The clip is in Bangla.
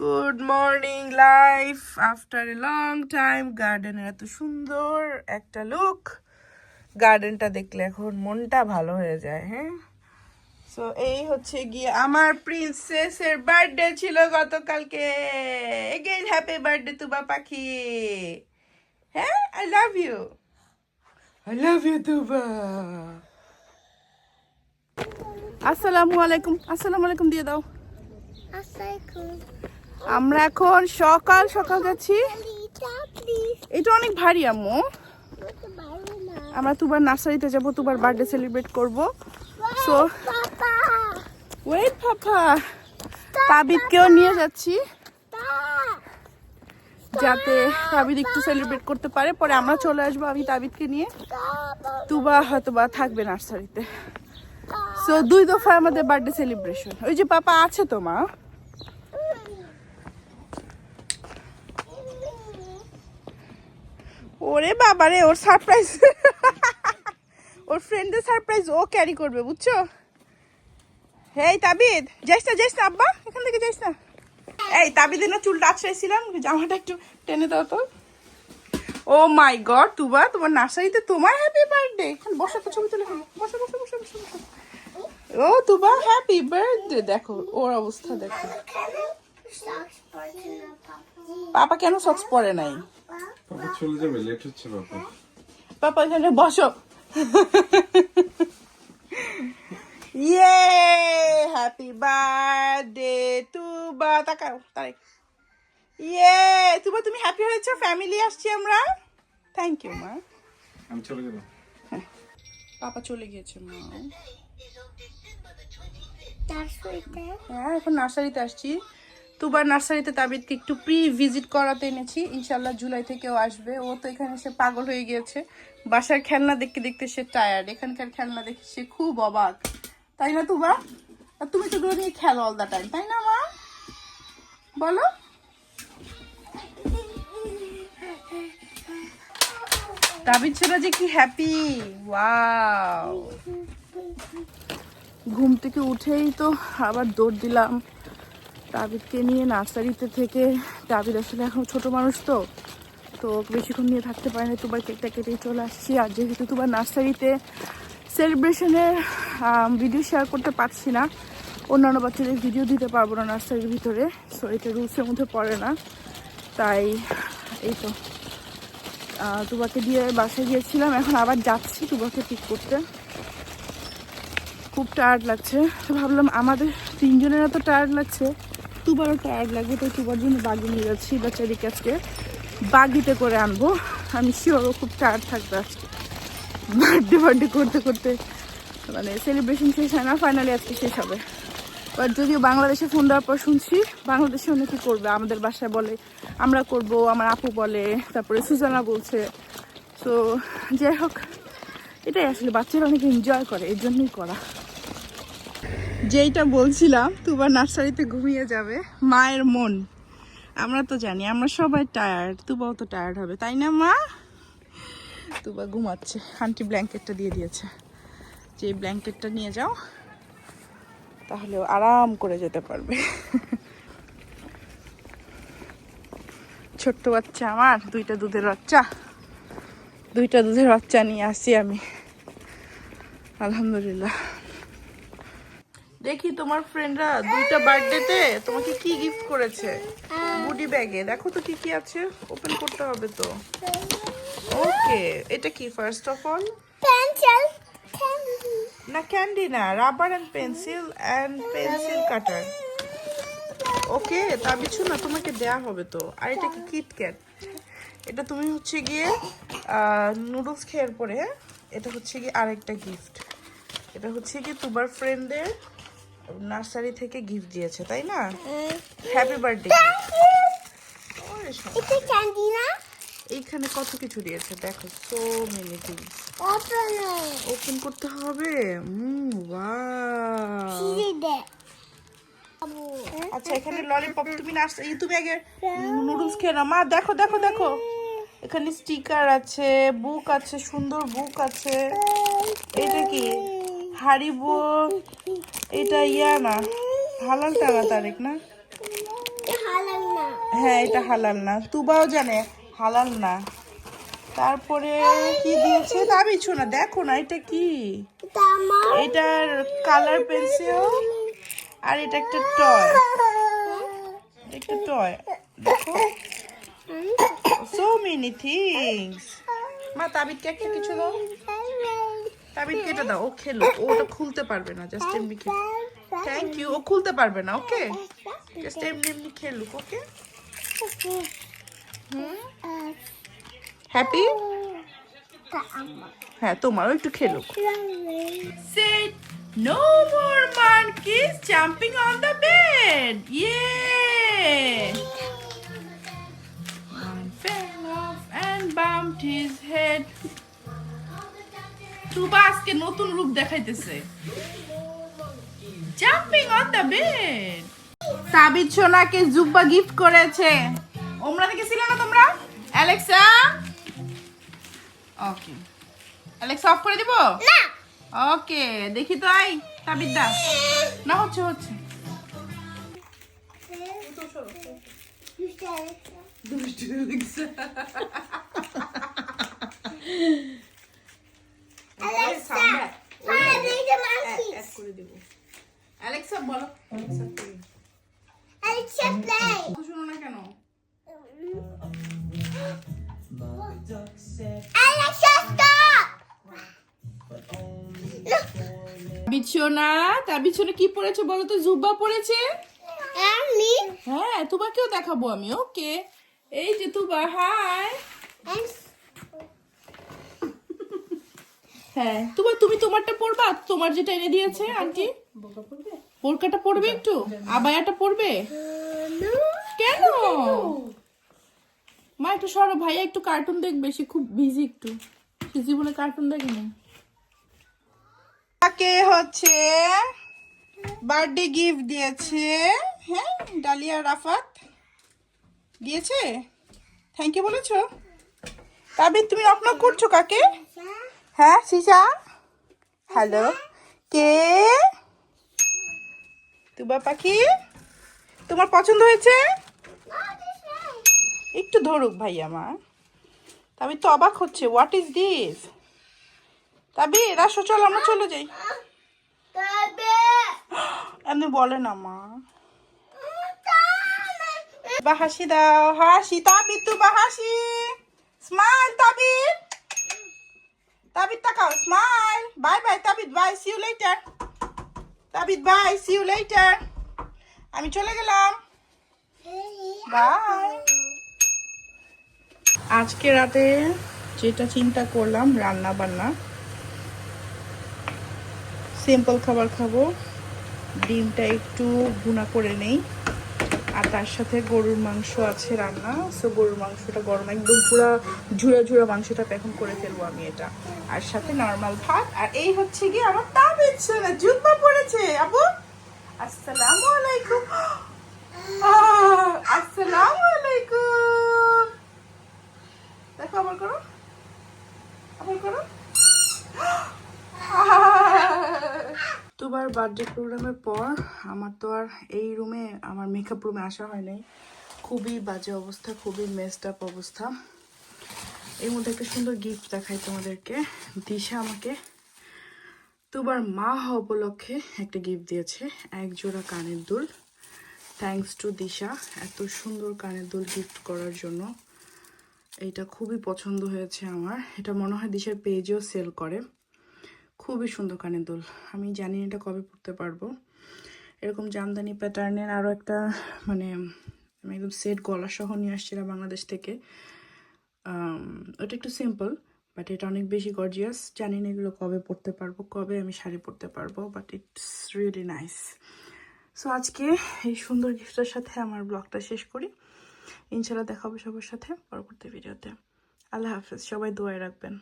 Good morning life after a long time গার্ডেনের এত সুন্দর একটা লুক গার্ডেনটা দেখলে এখন মনটা ভালো হয়ে যায় হ্যাঁ? সো এই হচ্ছে গিয়ে আমার প্রিন্সেসের বার্থডে ছিল গতকালকে। এগেইন হ্যাপি বার্থডে তুবা পাখি। হ্যাঁ? I love you I love you Tuba আসসালামু আলাইকুম। আসসালামু আলাইকুম দিয়ে দাও। Asalamualaikum. আমরা এখন সকাল সকাল যাচ্ছি। এটা অনেক ভারী, আম্মু. আমরা তুবার নার্সারিতে যাব, তুবার বার্থডে সেলিব্রেট করব। So wait papa. তাবিদকেও নিয়ে যাচ্ছি। যাতে তাবিদ একটু সেলিব্রেট করতে পারে। পরে আমরা চলে আসব আমি তাবিদকে নিয়ে। তুবা হয়তো বা থাকবে নার্সারিতে। সো দুই দফা আমাদের বার্থডে সেলিব্রেশন ওই যে পাপা আছে তো, মা? ওরে বাবা রে ওর সারপ্রাইজ ওর ফ্রেন্ডের সারপ্রাইজ ও ক্যারি করবে বুঝছ? হেই তাবিদ যাইস না যাইস না আব্বা এখান থেকে যাইস না। এই তাবিদের না চুলটা আছড়াইছিলাম জামাটা একটু টেনে দাও তো। ও মাই গড তুবা তোমার নার্সারিতে তোমার হ্যাপি বার্থডে এখানে বসো তো ছবি তুলে। বসো বসো বসো বসো। ও তুবা হ্যাপি বার্থডে দেখো ওর অবস্থা দেখো. পাপা? কেন সক্স পরে নাই? বাবা চলে যাবে লেট হচ্ছে বাবা পাপা এখানে বসো ইয়ে হ্যাপি বার্থডে তুবা তাকাও তাই ইয়ে তুবা তুমি হ্যাপি হয়েছো? ফ্যামিলি আসছি আমরা? থ্যাংক ইউ মা আমি চলে গেলাম পাপা চলে গিয়েছে মা হ্যাঁ এখন নার্সারিতে আসছি। তুবার নার্সারিতে তাবিদকে একটু প্রি ভিজিট করাতে এনেছি। ইনশাল্লাহ জুলাই থেকেও আসবে। ও তো এখানে সে পাগল হয়ে গিয়েছে। বাসার খেলনা দেখতে দেখতে সে টায়ার্ড এখানকার খেলনা দেখে সে খুব অবাক। তাই না, তুবা? আর তুমি তো এগুলো নিয়ে খেলো অল দ্য টাইম তাই না, মা? বলো। তাবিদ ছিল যে কি হ্যাপি ওয়াও ঘুম থেকে উঠেই তো আবার দৌড় দিলাম। তাবিদকে নিয়ে নার্সারিতে থেকে তাবিদ আসলে এখন ছোট মানুষ তো তো বেশিক্ষণ নিয়ে থাকতে পারে না, তোমার কেকটা কেটেই চলে আসছি। আর যেহেতু তোমার নার্সারিতে সেলিব্রেশনের ভিডিও শেয়ার করতে পারছি না, অন্যান্য বাচ্চাদের ভিডিও দিতে পারব না নার্সারির ভিতরে সো এটা রুলসের মধ্যে পড়ে না। তাই, এই তো। তুবাকে দিয়ে বাসায় গিয়েছিলাম, এখন আবার যাচ্ছি তুবাকে পিক করতে। খুব টায়ার্ড লাগছে। তো ভাবলাম আমাদের তিনজনের এত টায়ার্ড লাগছে তুবারও টায়ার্ড লাগবে, তো তুবার জন্য বাগি নিয়ে যাচ্ছি বাচ্চাদিকে আজকে। বাগিতে করে আনব। আমি শিওরও খুব টায়ার্ড থাকবে আজকে। বার্থডে বার্থডে করতে করতে। মানে সেলিব্রেশন শেষ হয় না ফাইনালি আজকে শেষ হবে। বাট যদিও বাংলাদেশে ফোন দেওয়ার পর শুনছি, বাংলাদেশে অনেকে করবে। আমাদের বাসায় বলে, আমরা করব, আমার আপু বলে, তারপরে সুজানা বলছে। তো যাই হোক, এটাই আসলে, বাচ্চারা অনেক এনজয় করে এই জন্যই করা। যেইটা বলছিলাম তুবা নার্সারিতে ঘুমিয়ে যাবে। মায়ের মন। আমরা তো জানি, আমরা সবাই টায়ার্ড তুবাও তো টায়ার্ড হবে, তাই না মা? তুবা ঘুমাচ্ছে আন্টি ব্ল্যাঙ্কেটটা দিয়ে দিয়েছে। যে ব্ল্যাঙ্কেটটা নিয়ে যাও, তাহলে আরাম করে যেতে পারবে। ছোট্ট বাচ্চা আমার, দুইটা দুধের বাচ্চা। দুইটা দুধের বাচ্চা নিয়ে আসি আমি। আলহামদুলিল্লাহ। দেখি তোমার ফ্রেন্ডরা দুইটা বার্থডেতে তোমাকে কি গিফট করেছে? গুডি ব্যাগে দেখো তো কি কি আছে। ওপেন করতে হবে তো। ওকে এটা কি ফার্স্ট অফ অল. Candy. না ক্যান্ডি না rubber and pencil and pencil cutter okay তা কিছু না তোমাকে দেয়া হবে তো। আর এটা কি কিটক্যাট এটা তুমি হচ্ছে গিয়ে নুডলস খেয়ার পরে? এটা হচ্ছে গিয়ে আরেকটা গিফট এটা হচ্ছে গিয়ে তোমার ফ্রেন্ডের নার্সারি থেকে গিফট দিয়েছে তাই না? Happy birthday. এইখানে কত কিছু দিয়েছে দেখো সো মেনি থিংস. ওপেন করতে হবে। হুম আচ্ছা এখানে ললিপপ তুমি এই তুমি আগে নুডলস খেয়ে নাও। মা দেখো দেখো দেখো। এখানে স্টিকার আছে বুক আছে সুন্দর বুক আছে। এটা কি? হারিবো। এটা ইয়া না হালাল টানা তারেক না? হ্যাঁ এটা হালাল না। তুবাও জানে হালাল না। তারপরে কি দিয়েছে? তাবিজ না দেখো না এটা কি? এটার কালার পেন্সিল আর এটা একটা টয় একটা টয় দেখো। সো মেনি থিংস মা তাবিদকে একটা কিছু দাও। তাবিদকে এটা দাও ও খেলো। ওটা খুলতে পারবে না জাস্ট এমনি খেলো। থ্যাংক ইউ ও খুলতে পারবে না ওকে? জাস্ট এমনি এমনি খেলুক ওকে? হ্যাপি হ্যাঁ তোমারও একটু খেলুক। Said, No more monkeys jumping on the bed. Yay! One fell off and. তুবা আজকে নতুন রূপ দেখাইতেছে। Jumping on the bed Sabit সোনাকে জুব্বা গিফট করেছে। ওমরা দেখেছিলে না তোমরা? অ্যালেক্সা ওকে অ্যালেক্সা অফ করে দিব? না। ওকে দেখি তো আই তাবিদ্দা না হচ্ছে হচ্ছে। Alexa, বিছনা তার বিছনা কি পড়েছে বলো তো? জুব্বা পড়েছে? me. হ্যাঁ তোমাকেও দেখাবো আমি ওকে। এই যে তুবা হাই। হ্যাঁ তোমার তুমি তোমারটা পড়বা? তোমার যেটা এনে দিয়েছে আন্টি। বোরকাটা পড়বে একটু? আবায়াটা পড়বে? কেন? মা একটু সরো ভাইয়া একটু কার্টুন দেখবে সে খুব বিজি একটু। সে জীবনে কার্টুন দেখেনি। তাকে হচ্ছে? বার্থডে গিফট দিয়েছে। হ্যাঁ ডালিয়া, রাফাত। দিয়েছে? থ্যাংক ইউ বলেছ? তাবিদ তুমি নক করছ কাকে? হ্যাঁ সিসা? হ্যালো কে? তুবা পাখি? তোমার পছন্দ হয়েছে? একটু ধরুক ভাই আমার। তবে তো অবাক হচ্ছে। হোয়াট ইজ দিস তবে রাসো চল আমরা চলে যাই। এমনি বলে না মা। বা হাসি দাও হাসি তাবিদ তু বা হাসি। স্মাইল তাবিদ তাবিদ তাকাও smile bye bye Tabid bye see you later Tabid bye see you later আমি চলে গেলাম। বাই আজকে রাতে যেটা চিন্তা করলাম রান্না বান্না সিম্পল খাবার খাব। ডিমটা একটু ভুনা করে নেই। আর তার সাথে গরুর মাংস আছে রান্না। সো গরুর মাংসটা গরম, একদম পুরো ঝুড়া ঝুড়া মাংসটা এখন করে ফেলব আমি এটা। আর সাথে নর্মাল ভাত। আর এই হচ্ছে কি আমার তা দিচ্ছে না জুব্বা পড়েছে। আপু আসসালামু আলাইকুম। আসসালামু আলাইকুম। দেখো, আবার করো। আবার করো। দুবার বার্থডে প্রোগ্রামের পর আমার তো আর এই রুমে আমার মেকআপ রুমে আসা হয় নাই। খুবই বাজে অবস্থা, খুবই মেসড আপ অবস্থা। এর মধ্যে একটা সুন্দর গিফট দেখাই তোমাদেরকে। দিশা আমাকে দুবার মা হওয়া উপলক্ষে একটা গিফট দিয়েছে এক জোড়া কানের দুল। থ্যাঙ্কস টু দিশা, এত সুন্দর কানের দুল গিফট করার জন্য। এইটা খুবই পছন্দ হয়েছে আমার। এটা মনে হয় দিশার পেজেও সেল করে। খুবই সুন্দর কানের দুল। আমি জানি না এটা কবে পরতে পারব। এরকম জামদানি প্যাটার্নের আরও একটা মানে আমি একদম সেট গলা সহ নিয়ে আসছিলাম বাংলাদেশ থেকে। ওটা একটু সিম্পল বাট এটা অনেক বেশি গর্জিয়াস জানি না এগুলো কবে পরতে পারব, কবে আমি শাড়ি পরতে পারব but it's really nice so আজকে এই সুন্দর গিফটের সাথে আমার ব্লগটা শেষ করি। ইনশাল্লাহ দেখাবো সবার সাথে পরবর্তী ভিডিওতে আল্লাহ হাফেজ, সবাই দোয়ায় রাখবেন।